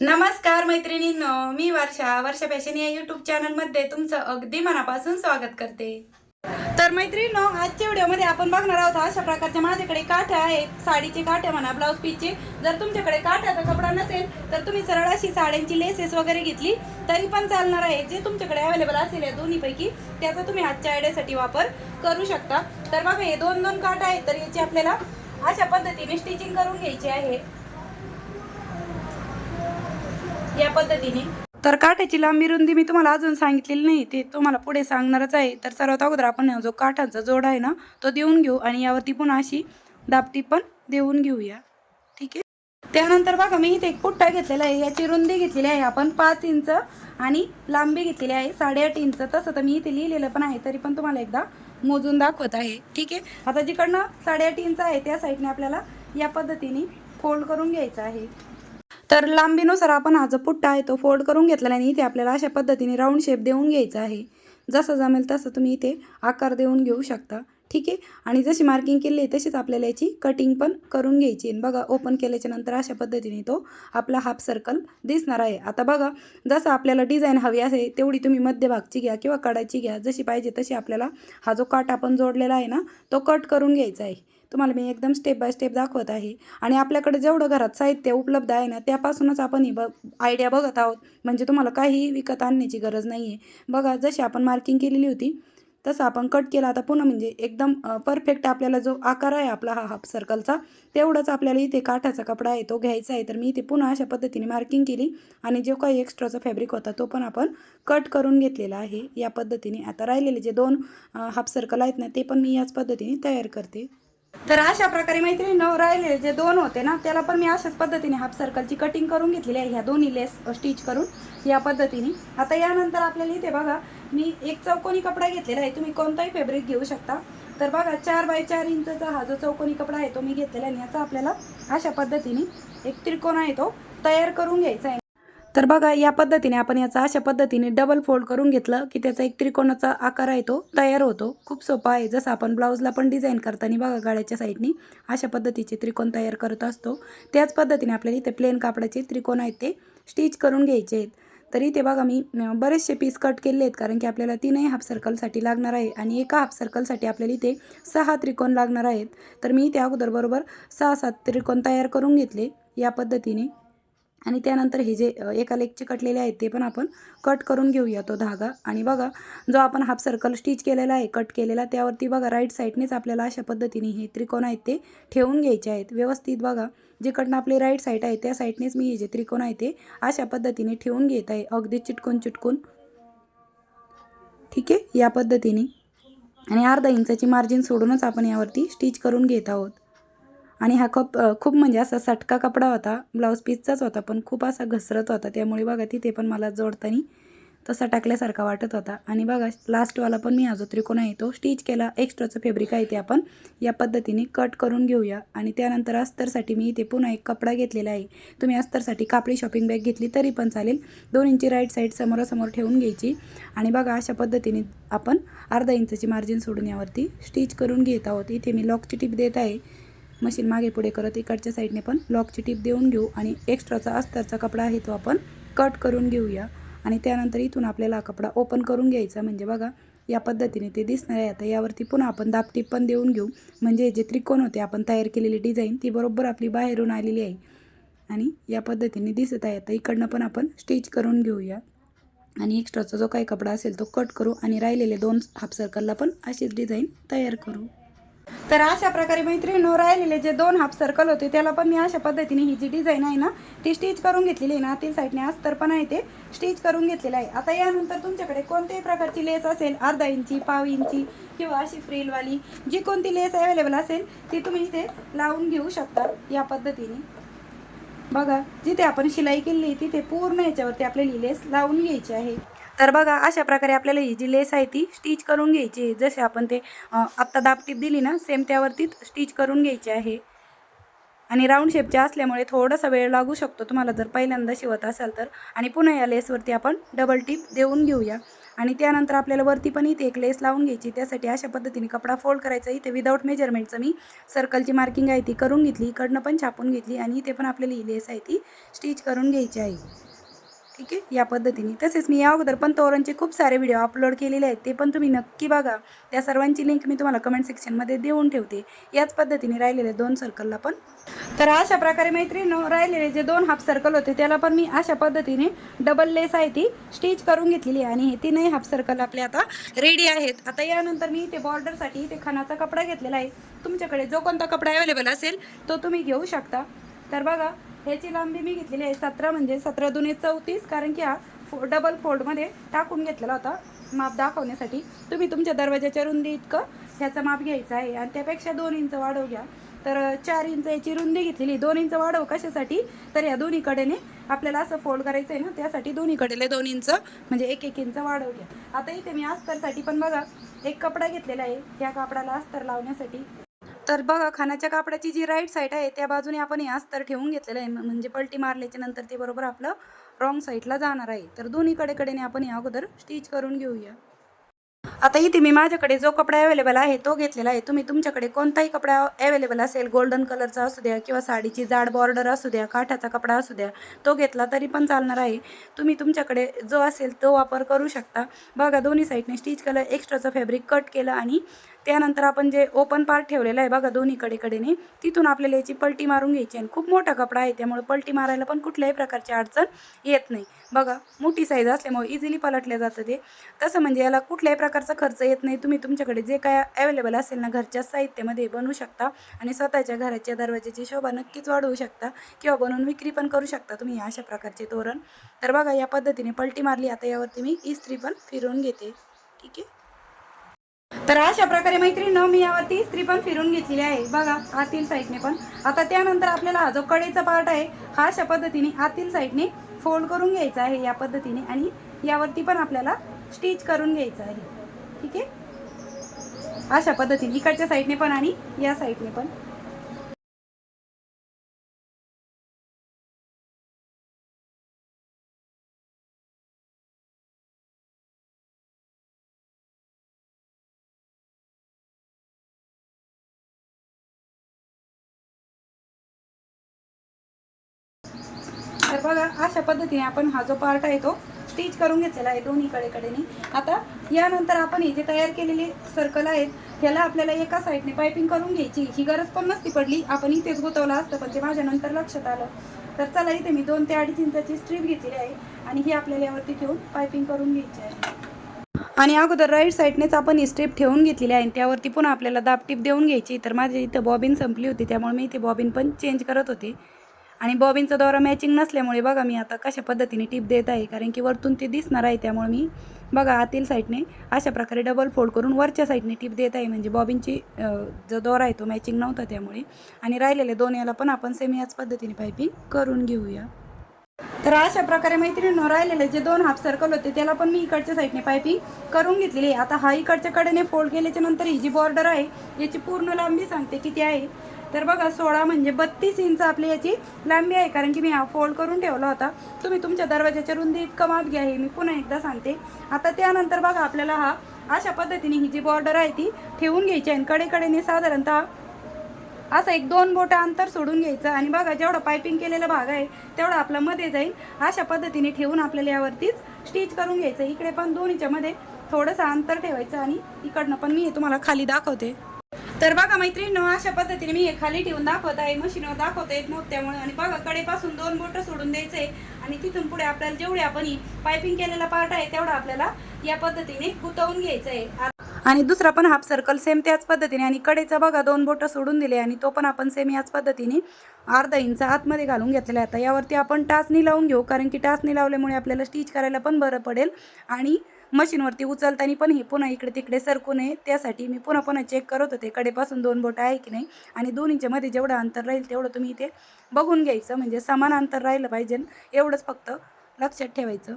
नमस्कार मैत्रिणींनो मी वर्षा. वर्षा फॅशन या युट्यूब चॅनलमध्ये तुमचं अगदी मनापासून स्वागत करते. तर मैत्रिणींनो आजच्या व्हिडिओमध्ये आपण बघणार आहोत अशा प्रकारच्या माझ्याकडे काठ्या आहेत. साडीचे काठ्या म्हणा ब्लाऊज पीसचे जर तुमच्याकडे काठ्याचा कपडा नसेल तर तुम्ही सरळ अशी साड्यांची लेसेस वगैरे घेतली तरी पण चालणार आहे. जे तुमच्याकडे अवेलेबल असेल या दोन्हीपैकी त्याचा तुम्ही आजच्या आयडियासाठी वापर करू शकता. तर बघा हे दोन दोन काठ आहेत तर याची आपल्याला अशा पद्धतीने स्टिचिंग करून घ्यायची आहे. या पद्धतीने. तर काठाची लांबी रुंदी मी तुम्हाला अजून सांगितलेली नाही ते तुम्हाला पुढे सांगणारच आहे. तर सर्वात अगोदर आपण जो काठांचा जोड आहे ना तो देऊन घेऊ आणि यावरती पुन्हा अशी दाबटी पण देऊन घेऊया. ठीक आहे? त्यानंतर बघा मी इथे एक पुट्टा घेतलेला आहे. याची रुंदी घेतलेली आहे आपण पाच इंच आणि लांबी घेतलेली आहे साडेआठ इंच. तसं तर मी इथे लिहिलेलं पण आहे तरी पण तुम्हाला एकदा मोजून दाखवत आहे. ठीक आहे? आता जिकडनं साडेआठ इंच आहे त्या साईडने आपल्याला या पद्धतीने फोल्ड करून घ्यायचं आहे. तर लांबीनुसार आपण हा जो पुट्टा आहे तो फोल्ड करून घेतलेला आणि इथे आपल्याला अशा पद्धतीने राऊंड शेप देऊन घ्यायचा आहे. जसं जमेल तसं तुम्ही इथे आकार देऊन घेऊ शकता. ठीक आहे? आणि जशी मार्किंग केली आहे तशीच आपल्याला याची कटिंग पण करून घ्यायची बघा ओपन केल्याच्यानंतर अशा पद्धतीने तो आपला हाफ सर्कल दिसणार आहे. आता बघा जसं आपल्याला डिझाईन हवी असेल तेवढी तुम्ही मध्यभागची घ्या किंवा कडाची घ्या. जशी पाहिजे तशी आपल्याला हा जो काट आपण जोडलेला आहे ना तो कट करून घ्यायचा आहे. तुम्हाला मी एकदम स्टेप बाय स्टेप दाखवत आहे. आणि आपल्याकडे जेवढं घरात साहित्य उपलब्ध आहे ना त्यापासूनच आपण ही ब आयडिया बघत आहोत. म्हणजे तुम्हाला काहीही विकत आणण्याची गरज नाही आहे बघा जशी आपण मार्किंग केलेली होती तसं आपण कट केला. आता पुन्हा म्हणजे एकदम परफेक्ट आपल्याला जो आकार आहे आपला हा हाफ सर्कलचा तेवढंच आपल्याला इथे काठाचा कपडा आहे तो घ्यायचा आहे. तर मी इथे पुन्हा अशा पद्धतीने मार्किंग केली. आणि जो काही एक्स्ट्राचा फॅब्रिक होता तो पण आपण कट करून घेतलेला आहे. या पद्धतीने आता राहिलेले जे दोन हाफ सर्कल आहेत ना ते पण मी याच पद्धतीने तयार करते. तर अशा प्रकारे मैत्रिणी राहिलेले जे दोन होते ना त्याला पण मी अशाच पद्धतीने हाफ सर्कलची कटिंग करून घेतलेली आहे. ह्या दोन्ही लेस स्टिच करून या पद्धतीने. आता यानंतर आपल्याला इथे बघा मी एक चौकोनी कपडा घेतलेला आहे. तुम्ही कोणताही फॅब्रिक घेऊ शकता. तर बघा चार बाय चार इंचचा हा जो चौकोनी कपडा आहे तो मी घेतलेला आहे आणि याचा आपल्याला अशा पद्धतीने एक त्रिकोण आहे तो तयार करून घ्यायचा आहे. तर बघा या पद्धतीने आपण याचा अशा पद्धतीने डबल फोल्ड करून घेतलं की त्याचा एक त्रिकोणाचा आकार आहे तो तयार होतो. खूप सोपा आहे. जसं आपण ब्लाऊजला पण डिझाईन करताना बघा गाड्याच्या साईडनी अशा पद्धतीचे त्रिकोण तयार करत असतो. त्याच पद्धतीने आपल्याला इथे प्लेन कापडाचे त्रिकोण आहेत ते स्टिच करून घ्यायचे आहेत. तरी ते बघा मी बरेचसे पीस कट केले आहेत कारण की आपल्याला तीनही हाफ सर्कलसाठी लागणार आहे आणि एका हाफ सर्कलसाठी आपल्याला इथे सहा त्रिकोण लागणार आहेत. तर मी त्या अगोदर बरोबर सहा सात त्रिकोण तयार करून घेतले या पद्धतीने. आणि त्यानंतर हे जे एका लेगचे कटलेले आहेत ते पण आपण कट करून घेऊया तो धागा. आणि बघा जो आपण हाफ सर्कल स्टिच केलेला आहे कट केलेला त्यावरती बघा राईट साईडनेच आपल्याला अशा पद्धतीने हे त्रिकोण आहेत ते ठेवून घ्यायचे आहेत. व्यवस्थित बघा जिकडनं आपली राईट साईड आहे त्या साईडनेच मी हे जे त्रिकोण आहे ते अशा पद्धतीने ठेवून घेत आहे. अगदी चिटकून चिटकून. ठीक आहे? या पद्धतीने. आणि अर्धा इंचाची मार्जिन सोडूनच आपण यावरती स्टिच करून घेत आहोत. आणि हा कप खूप म्हणजे असा सटका कपडा होता ब्लाऊज पीसचाच होता पण खूप असा घसरत होता. त्यामुळे बघा तिथे पण मला जोडताना तसा टाकल्यासारखा वाटत होता. आणि बघा लास्टवाला पण मी हा जो त्रिकोण आहे तो स्टिच केला. एक्स्ट्राचं फॅब्रिक आहे ते आपण या पद्धतीने कट करून घेऊया. आणि त्यानंतर अस्तरसाठी मी इथे पुन्हा एक कपडा घेतलेला आहे. तुम्ही अस्तरसाठी कापडी शॉपिंग बॅग घेतली तरी पण चालेल. दोन इंची राईट साईड समोरासमोर ठेवून घ्यायची. आणि बघा अशा पद्धतीने आपण अर्धा इंचाची मार्जिन सोडून यावरती स्टिच करून घेत आहोत. इथे मी लॉकची टीप देत आहे. मशीन मागे पुढे करत इकडच्या साईडने पण लॉकची टीप देऊन घेऊ आणि एक्स्ट्राचा अस्तरचा कपडा आहे तो आपण कट करून घेऊया. आणि त्यानंतर इथून आपल्याला हा कपडा ओपन करून घ्यायचा. म्हणजे बघा या पद्धतीने ते दिसणार आहे. आता यावरती पुन्हा आपण दापटीप पण देऊन घेऊ. म्हणजे जे त्रिकोण होते आपण तयार केलेली डिझाईन ती बरोबर आपली बाहेरून आलेली आहे. आणि या पद्धतीने दिसत आहे. आता इकडनं पण आपण स्टिच करून घेऊया. आणि एक्स्ट्राचा जो काही कपडा असेल तो कट करू आणि राहिलेले दोन हाफ सर्कलला पण अशीच डिझाईन तयार करू. तर अशा प्रकारे मैत्रिणीनो राहिलेले जे दोन हाफ सर्कल होते त्याला पण मी अशा पद्धतीने ही जी डिझाईन आहे ना ती स्टिच करून घेतलेली आहे ना ती साईडने अस्तर पण आहे ते स्टिच करून घेतलेलं आहे. आता यानंतर तुमच्याकडे कोणत्याही प्रकारची लेस असेल अर्धा इंची पाव इंची किंवा अशी फ्रीलवाली जी कोणती लेस अवेलेबल असेल ती तुम्ही इथे लावून घेऊ शकता या पद्धतीने. बघा जिथे आपण शिलाई केली तिथे पूर्ण याच्यावरती आपल्याली लेस लावून घ्यायची आहे. तर बघा अशा प्रकारे आपल्याला ही जी लेस आहे ती स्टिच करून घ्यायची आहे. जसे आपण ते आत्ता दाबटीप दिली ना सेम त्यावरतीच स्टिच करून घ्यायची आहे. आणि राऊंड शेपचे असल्यामुळे थोडासा वेळ लागू शकतो. तुम्हाला जर पहिल्यांदा शिवत असाल तर. आणि पुन्हा या लेसवरती आपण डबल टिप देऊन घेऊया. आणि त्यानंतर आपल्याला वरती पण इथे एक लेस लावून घ्यायची त्यासाठी अशा पद्धतीने कपडा फोल्ड करायचा. इथे विदाऊट मेजरमेंटचं मी सर्कलची मार्किंग आहे ती करून घेतली. इकडनं पण छापून घेतली. आणि इथे पण आपल्याला ही लेस आहे ती स्टिच करून घ्यायची आहे. ठीक आहे? या पद्धतीने. तसेच मी या अगोदर पण तोरणचे खूप सारे व्हिडिओ अपलोड केलेले आहेत ते पण तुम्ही नक्की बघा. त्या सर्वांची लिंक मी तुम्हाला कमेंट सेक्शनमध्ये देऊन ठेवते. याच पद्धतीने राहिलेले दोन सर्कलला पण. तर अशा प्रकारे मैत्रिणी राहिलेले जे दोन हाफ सर्कल होते त्याला पण मी अशा पद्धतीने डबल लेस आहे ती स्टिच करून घेतलेली आहे. आणि हे तीनही हाफ सर्कल आपले आता रेडी आहेत. आता यानंतर मी इथे बॉर्डरसाठी इथे खानाचा कपडा घेतलेला आहे. तुमच्याकडे जो कोणता कपडा अवेलेबल असेल तो तुम्ही घेऊ शकता. तर बघा ह्याची लांबी मी घेतलेली आहे सतरा म्हणजे सतरा दुने चौतीस कारण की हा फो डबल फोल्डमध्ये टाकून घेतलेला होता माप दाखवण्यासाठी. तुम्ही तुमच्या दरवाजाच्या रुंदी इतकं ह्याचं माप घ्यायचा आहे आणि त्यापेक्षा दोन इंच वाढव घ्या. तर चार इंच याची रुंदी घेतलेली दोन इंच वाढव कशासाठी? तर या दोन्ही कडेने आपल्याला असं फोल्ड करायचं आहे ना त्यासाठी दोन्ही कडेले दोन इंच म्हणजे एक एक इंच वाढव घ्या. आता इथे मी अस्तरसाठी पण बघा एक कपडा घेतलेला आहे. या कापडाला अस्तर लावण्यासाठी तर बघा खानाच्या कापडाची जी राईट साईड आहे त्या बाजूने आपण हे अस्तर ठेवून घेतलेलं आहे. म्हणजे पलटी मारल्याच्या नंतर ते बरोबर आपलं रॉंग साईडला जाणार आहे. तर दोन्ही कडेकडेने आपण हे अगोदर स्टिच करून घेऊया. आता इथे मी माझ्याकडे जो कपडा अवेलेबल आहे तो घेतलेला आहे. तुम्ही तुमच्याकडे कोणताही कपडा अवेलेबल असेल गोल्डन कलरचा असू द्या किंवा साडीची जाड बॉर्डर असू द्या काठाचा कपडा असू द्या तो घेतला तरी पण चालणार आहे. तुम्ही तुमच्याकडे जो असेल तो वापर करू शकता. बघा दोन्ही साईडने स्टिच केलं एक्स्ट्राचं फॅब्रिक कट केलं आणि त्यानंतर आपण जे ओपन पार्ट ठेवलेला आहे बघा दोन्हीकडे कडेने तिथून आपल्याला याची पलटी मारून घ्यायची आणि खूप मोठा कपडा आहे त्यामुळे पलटी मारायला पण कुठल्याही प्रकारची अडचण येत नाही. बघा मोठी साईज असल्यामुळे इझिली पलटल्या जातं ते. तसं म्हणजे याला कुठल्याही प्रकारचा खर्च येत नाही. तुम्ही तुमच्याकडे जे काय अवेलेबल असेल ना घरच्या साहित्यामध्ये बनवू शकता आणि स्वतःच्या घराच्या दरवाजाची शोभा नक्कीच वाढवू शकता किंवा बनवून विक्री पण करू शकता तुम्ही अशा प्रकारचे तोरण. तर बघा या पद्धतीने पलटी मारली. आता यावरती मी इस्त्री पण फिरवून घेते. ठीक आहे? तर अशा प्रकारे मैत्रिणी मी यावरती इस्त्री पण फिरून घेतलेली आहे. बघा आतील साईडने पण. आता त्यानंतर आपल्याला हा जो कडेचा पार्ट आहे हा अशा पद्धतीने आतील साईडने फोल्ड करून घ्यायचा आहे या पद्धतीने. आणि यावरती पण आपल्याला स्टिच करून घ्यायचं आहे. ठीक आहे? अशा पद्धतीने. इकडच्या साईडने पण आणि या साईडने पण. तर बघा अशा पद्धतीने आपण हा जो पार्ट आहे तो स्टिच करून घेतलेला आहे दोन्हीकडे कडेने आता यानंतर आपण हे जे तयार केलेले सर्कल आहेत ह्याला आपल्याला एका साईडने पायपिंग करून घ्यायची. ही गरज पण नसती पडली. आपण इथेच गुतवलं असतं पण ते माझ्यानंतर लक्षात आलं. तर चला इथे मी दोन ते अडीच इंचाची स्ट्रीप घेतलेली आहे आणि ही आपल्याला यावरती ठेवून पायपिंग करून घ्यायची आहे. आणि अगोदर राईट साईडनेच आपण ही स्ट्रीप ठेवून घेतलेली आहे आणि त्यावरती पुन्हा आपल्याला दाबटीप देऊन घ्यायची. तर माझी इथं बॉबिन संपली होती त्यामुळे मी इथे बॉबिन पण चेंज करत होते. आणि बॉबिनचा दोरा मॅचिंग नसल्यामुळे बघा मी आता कशा पद्धतीने टीप देत आहे. कारण की वरतून ते दिसणार आहे त्यामुळे मी बघा आतील साईडने अशा प्रकारे डबल फोल्ड करून वरच्या साईडने टिप देत आहे. म्हणजे बॉबिनची जो दोरा आहे तो मॅचिंग नव्हता त्यामुळे. आणि राहिलेले दोन याला पण आपण सेम याच पद्धतीने पायपिंग करून घेऊया. तर अशा प्रकारे मैत्रिणीनं राहिलेले जे दोन हाफ सर्कल होते त्याला पण मी इकडच्या साईडने पायपिंग करून घेतलेली आहे. आता हा इकडच्या कडेने फोल्ड केल्याच्यानंतर ही जी बॉर्डर आहे याची पूर्ण लांबी सांगते किती आहे. तर बघा सोळा म्हणजे बत्तीस इंच आपली याची लांबी आहे कारण की मी हा फोल्ड करून ठेवला होता. तुम्ही तुमच्या दरवाजाच्या रुंदी इतकं माप घ्या हे मी पुन्हा एकदा सांगते. आता त्यानंतर बघा आपल्याला हा अशा पद्धतीने ही जी बॉर्डर आहे ती ठेवून घ्यायची आणि कडेकडेने साधारणतः असं एक दोन बोटा अंतर सोडून घ्यायचं. आणि बघा जेवढा पायपिंग केलेला भाग आहे तेवढा आपला मध्ये जाईल. अशा पद्धतीने ठेवून आपल्याला यावरतीच स्टिच करून घ्यायचं इकडे पण दोन्हीच्यामध्ये थोडंसं अंतर ठेवायचं. आणि इकडनं पण मी हे तुम्हाला खाली दाखवते. तर बघा मैत्रीण अशा पद्धतीने मी हे खाली ठेवून दाखवत आहे. मशीनवर दाखवता येत नव्हतं त्यामुळे आणि बघा कडेपासून दोन बोटं सोडून द्यायचे. आणि तिथून पुढे आपल्याला जेवढे आपण पायपिंग केलेला पार्ट आहे तेवढा आपल्याला या पद्धतीने गुतवून घ्यायचं आहे आणि दुसरा पण हाफ सर्कल सेम त्याच पद्धतीने. आणि कडेचा बघा दोन बोटं सोडून दिले. आणि तो पण आपण सेम याच पद्धतीने अर्धा इंच आतमध्ये घालून घेतलेला आहे. आता यावरती आपण टाचणी लावून घेऊ कारण की टाचणी लावल्यामुळे आपल्याला स्टिच करायला पण बरं पडेल. आणि मशीनवरती उचलताना पण हे पुन्हा इकडे तिकडे सरकू नये. त्यासाठी मी पुन्हा पुन्हा चेक करत होते. कडेपासून दोन बोटं आहे की नाही? आणि दोन्हीच्यामध्ये जेवढं अंतर राहील तेवढं तुम्ही इथे बघून घ्यायचं. म्हणजे समान अंतर राहिलं पाहिजे. एवढंच फक्त लक्षात ठेवायचं.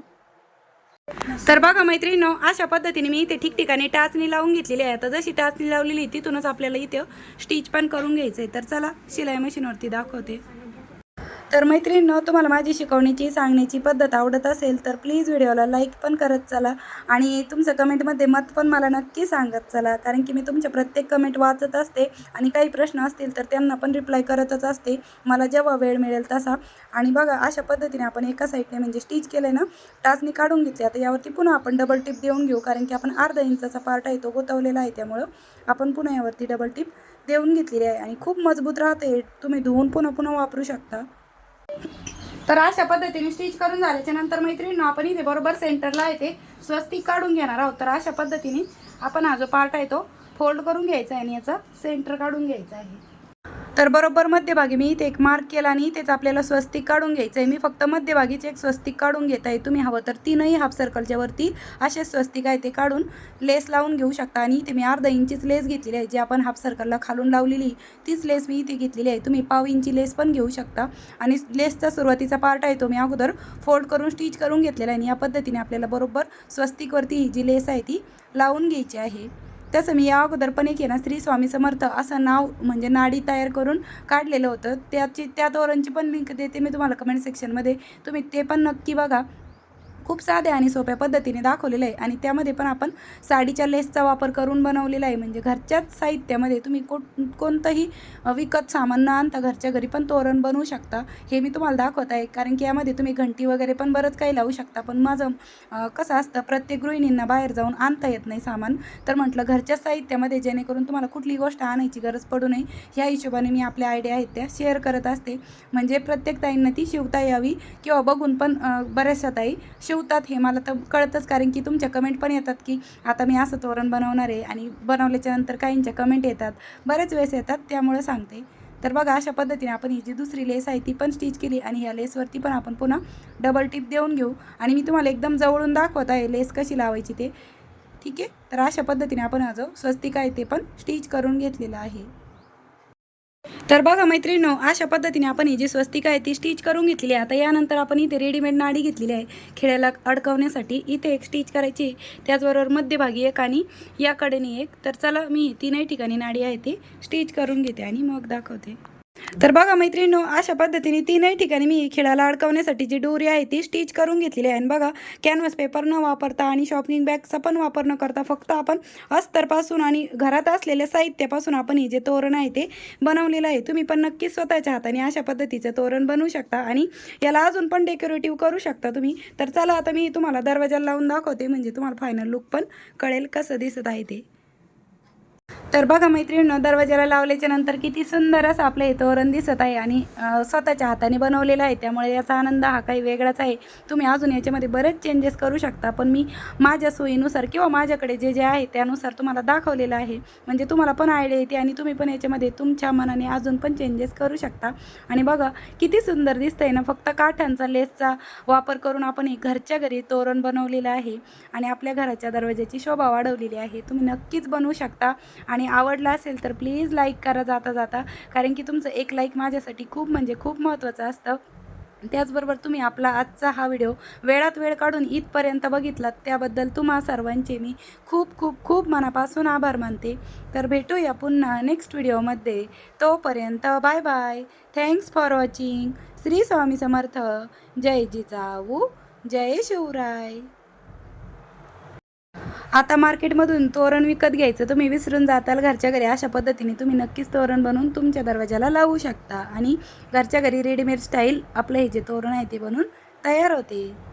तर बघा मैत्रिणीनो अशा पद्धतीने मी इथे ठिकठिकाणी टाचणी लावून घेतलेली आहे. आता जशी टाचणी लावलेली आहे, तिथूनच आपल्याला इथे स्टिच पण करून घ्यायचं आहे तर चला शिलाई मशीनवरती दाखवते. तर मैत्रिणींनो तुम्हाला माझी शिकवण्याची सांगण्याची पद्धत आवडत असेल तर प्लीज व्हिडिओला लाईक पण करत चला. आणि तुमचं कमेंटमध्ये मत पण मला नक्की सांगत चला. कारण की मी तुमच्या प्रत्येक कमेंट वाचत असते आणि काही प्रश्न असतील तर त्यांना पण रिप्लाय करतच असते. मला जेव्हा वेळ मिळेल तसा. आणि बघा अशा पद्धतीने आपण एका साईडने म्हणजे स्टिच केलं आहे ना टाचणी काढून घेतली. आता यावरती पुन्हा आपण डबल टिप देऊन घेऊ. कारण की आपण अर्धा इंचाचा पार्ट आहे तो गोतवलेला आहे त्यामुळं आपण पुन्हा यावरती डबल टिप देऊन घेतलेली आहे. आणि खूप मजबूत राहते तुम्ही धुवून पुन्हा पुन्हा वापरू शकता. तर अशा पद्धतीने स्टिच करून झाल्याच्यानंतर मैत्रिणींनो आपण इथे बरोबर सेंटरला येते स्वस्तिक काढून घेणार आहोत. तर अशा पद्धतीने आपण हा जो पार्ट आहे तो फोल्ड करून घ्यायचा आहे आणि याचा सेंटर काढून घ्यायचा आहे. तर बरोबर मध्यभागी मी इथे एक मार्क केला आणि इथेच आपल्याला स्वस्तिक काढून घ्यायचं आहे. मी फक्त मध्यभागीचे एक स्वस्तिक काढून घेत आहे. तुम्ही हवं तर तीनही हाफ सर्कलच्या वरती असे स्वस्तिक आहे ते काढून लेस लावून घेऊ शकता. आणि इथे मी अर्धा इंचीच लेस घेतलेली आहे. जी आपण हाफ सर्कलला खालून लावलेली तीच लेस मी इथे घेतलेली आहे. तुम्ही पाव इंची लेस पण घेऊ शकता. आणि लेसचा सुरुवातीचा पार्ट आहे तो मी अगोदर फोल्ड करून स्टिच करून घेतलेला आहे. आणि या पद्धतीने आपल्याला बरोबर स्वस्तिकवरती ही जी लेस आहे ती लावून घ्यायची आहे. तसं मी या अगोदर पण एक आहे ना श्री स्वामी समर्थ असं नाव म्हणजे नाडी तयार करून काढलेलं होतं. त्याची त्या धोरणची पण लिंक देते मी तुम्हाला कमेंट सेक्शनमध्ये तुम्ही ते पण नक्की बघा. खूप साध्या आणि सोप्या पद्धतीने दाखवलेलं आहे. आणि त्यामध्ये पण आपण साडीच्या लेसचा वापर करून बनवलेला आहे. म्हणजे घरच्याच साहित्यामध्ये तुम्ही को कोणतंही विकत सामान न आणता घरच्या घरी पण तोरण बनवू शकता. हे मी तुम्हाला दाखवत आहे. कारण की यामध्ये तुम्ही घंटी वगैरे पण बरंच काही लावू शकता. पण माझं कसं असतं प्रत्येक गृहिणींना बाहेर जाऊन आणता येत नाही सामान. तर म्हटलं घरच्या साहित्यामध्ये जेणेकरून तुम्हाला कुठली गोष्ट आणायची गरज पडू नये. ह्या हिशोबाने मी आपल्या आयडिया आहेत त्या शेअर करत असते. म्हणजे प्रत्येक ताईंना ती शिवता यावी किंवा बघून पण बऱ्याचशा ताई शिवतात हे मला तर कळतंच कारण की तुमच्या कमेंट पण येतात की आता मी असं तोरण बनवणार आहे आणि बनवल्याच्या नंतर काहींच्या कमेंट येतात. बरेच वेळेस येतात त्यामुळं सांगते. तर बघा अशा पद्धतीने आपण ही जी दुसरी लेस आहे ती पण स्टिच केली आणि ह्या लेसवरती पण आपण पुन्हा डबल टिप देऊन घेऊ. आणि मी तुम्हाला एकदम जवळून दाखवत आहे लेस कशी लावायची ते. ठीक आहे? तर अशा पद्धतीने आपण हा जो स्वस्तिक आहे ते पण स्टिच करून घेतलेला आहे. तर बघा मैत्रिणीनो अशा पद्धतीने आपण ही जी स्वस्तिका आहे ती स्टिच करून घेतलेली आहे. आता यानंतर आपण इथे रेडीमेड नाडी घेतलेली आहे. खेळ्याला अडकवण्यासाठी इथे एक स्टिच करायची त्याचबरोबर मध्यभागी एक आणि याकडेने एक. तर चला मी तीनही ठिकाणी नाडी आहे ती स्टिच करून घेते आणि मग दाखवते. तर बघा मैत्रिणीनो अशा पद्धतीने तीनही ठिकाणी मी खेळाला अडकवण्यासाठी जी डोरी आहे ती स्टिच करून घेतलेली आहे. आणि बघा कॅनव्हास पेपर न वापरता आणि शॉपिंग बॅगचा पण वापर न करता फक्त आपण अस्तरपासून आणि घरात असलेल्या साहित्यापासून आपण हे जे तोरण आहे ते बनवलेलं आहे. तुम्ही पण नक्कीच स्वतःच्या हाताने अशा पद्धतीचं तोरण बनवू शकता आणि याला अजून पण डेकोरेटिव्ह करू शकता तुम्ही. तर चला आता मी तुम्हाला दरवाजाला लावून दाखवते म्हणजे तुम्हाला फायनल लुक पण कळेल कसं दिसत आहे ते. तर बघा मैत्रिणींनो दरवाजाला लावल्याच्या नंतर किती सुंदर असं आपलं हे तोरण दिसत आहे आणि स्वतःच्या हाताने बनवलेलं आहे. त्यामुळे याचा आनंद हा काही वेगळाच आहे. तुम्ही अजून याच्यामध्ये बरेच चेंजेस करू शकता पण मी माझ्या सोयीनुसार किंवा माझ्याकडे जे जे आहे त्यानुसार तुम्हाला दाखवलेलं आहे. म्हणजे तुम्हाला पण आयडिया येते आणि तुम्ही पण याच्यामध्ये तुमच्या मनाने अजून पण चेंजेस करू शकता. आणि बघा किती सुंदर दिसतंय ना फक्त काठांचा लेसचा वापर करून आपण हे घरच्या घरी तोरण बनवलेलं आहे आणि आपल्या घराच्या दरवाजाची शोभा वाढवलेली आहे. तुम्ही नक्कीच बनवू शकता आणि आणि आवडला असेल तर प्लीज लाईक करा जाता जाता. कारण की तुमचं एक लाईक माझ्यासाठी खूप म्हणजे खूप महत्त्वाचं असतं. त्याचबरोबर तुम्ही आपला आजचा हा व्हिडिओ वेळात वेळ काढून इथपर्यंत बघितलात त्याबद्दल तुम्हा सर्वांचे मी खूप खूप खूप मनापासून आभार मानते. तर भेटूया पुन्हा नेक्स्ट व्हिडिओमध्ये. तोपर्यंत bye bye. Thanks for watching Shri Swami Samarth. जय जिजाऊ. जय शिवराय. आता मार्केटमधून तोरण विकत घ्यायचं तुम्ही विसरून जाताल घरच्या घरी. अशा पद्धतीने तुम्ही नक्कीच तोरण बनवून तुमच्या दरवाजाला लावू शकता. आणि घरच्या घरी रेडीमेड स्टाईल आपलं हे जे तोरण आहे ते बनवून तयार होते.